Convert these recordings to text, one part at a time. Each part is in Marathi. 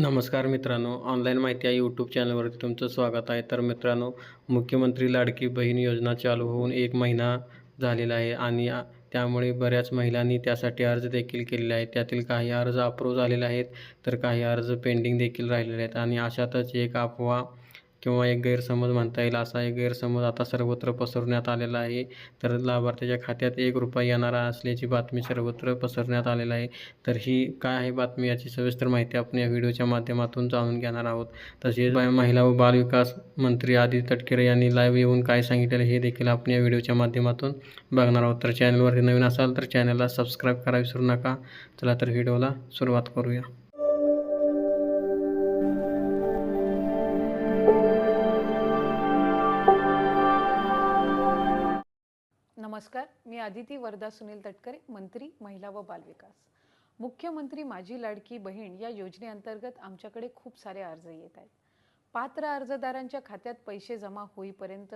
नमस्कार मित्रांनो ऑनलाईन माहिती या यूट्यूब चॅनलवरती तुमचं स्वागत आहे. तर मित्रांनो मुख्यमंत्री लाडकी बहीण योजना चालू होऊन एक महिना झालेला आहे आणि त्यामुळे बऱ्याच महिलांनी त्यासाठी अर्ज देखील केलेले आहेत. त्यातील काही अर्ज अप्रूव्ह झालेले आहेत तर काही अर्ज पेंडिंग देखील राहिलेले आहेत आणि अशातच एक अफवा किंवा एक गैरसमज म्हणता येईल असा एक गैरसमज आता सर्वत्र पसरवण्यात आलेला आहे. तर लाभार्थ्याच्या खात्यात एक रुपया येणारा असल्याची बातमी सर्वत्र पसरण्यात आलेला आहे. तर ही काय आहे बातमी याची सविस्तर माहिती आपण या व्हिडिओच्या माध्यमातून जाणून घेणार आहोत. तसेच महिला व बालविकास मंत्री आदित्य तटकरे यांनी लाईव्ह येऊन काय सांगितलेलं हे देखील आपण या व्हिडिओच्या माध्यमातून बघणार आहोत. तर चॅनलवरती नवीन असाल तर चॅनलला सबस्क्राईब करा विसरू नका. चला तर व्हिडिओला सुरुवात करूया. नमस्कार. मी आदिती वरदा सुनील तटकरे मंत्री महिला व बालविकास. मुख्यमंत्री माझी लाडकी बहीण या योजनेअंतर्गत आमच्याकडे खूप सारे अर्ज येत आहेत. पात्र अर्जदारांच्या खात्यात पैसे जमा होईपर्यंत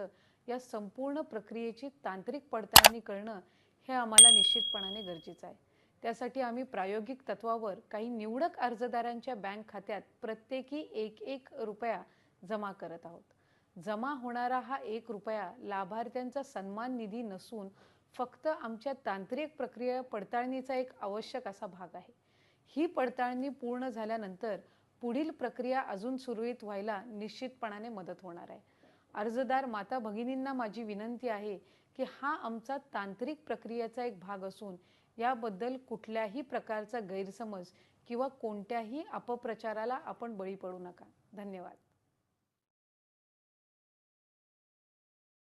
या संपूर्ण प्रक्रियेची तांत्रिक पडताळणी करणं हे आम्हाला निश्चितपणाने गरजेचं आहे. त्यासाठी आम्ही प्रायोगिक तत्वावर काही निवडक अर्जदारांच्या बँक खात्यात प्रत्येकी एक एक रुपया जमा करत आहोत. जमा होणारा हा एक रुपया लाभार्थ्यांचा सन्मान निधी नसून फक्त आमच्या तांत्रिक प्रक्रिया पडताळणीचा एक आवश्यक असा भाग आहे. ही पडताळणी पूर्ण झाल्यानंतर पुढील प्रक्रिया अजून सुरळीत व्हायला निश्चितपणाने मदत होणार आहे. अर्जदार माता भगिनींना माझी विनंती आहे की हा आमचा तांत्रिक प्रक्रियेचा एक भाग असून याबद्दल कुठल्याही प्रकारचा गैरसमज किंवा कोणत्याही अपप्रचाराला आपण बळी पडू नका. धन्यवाद.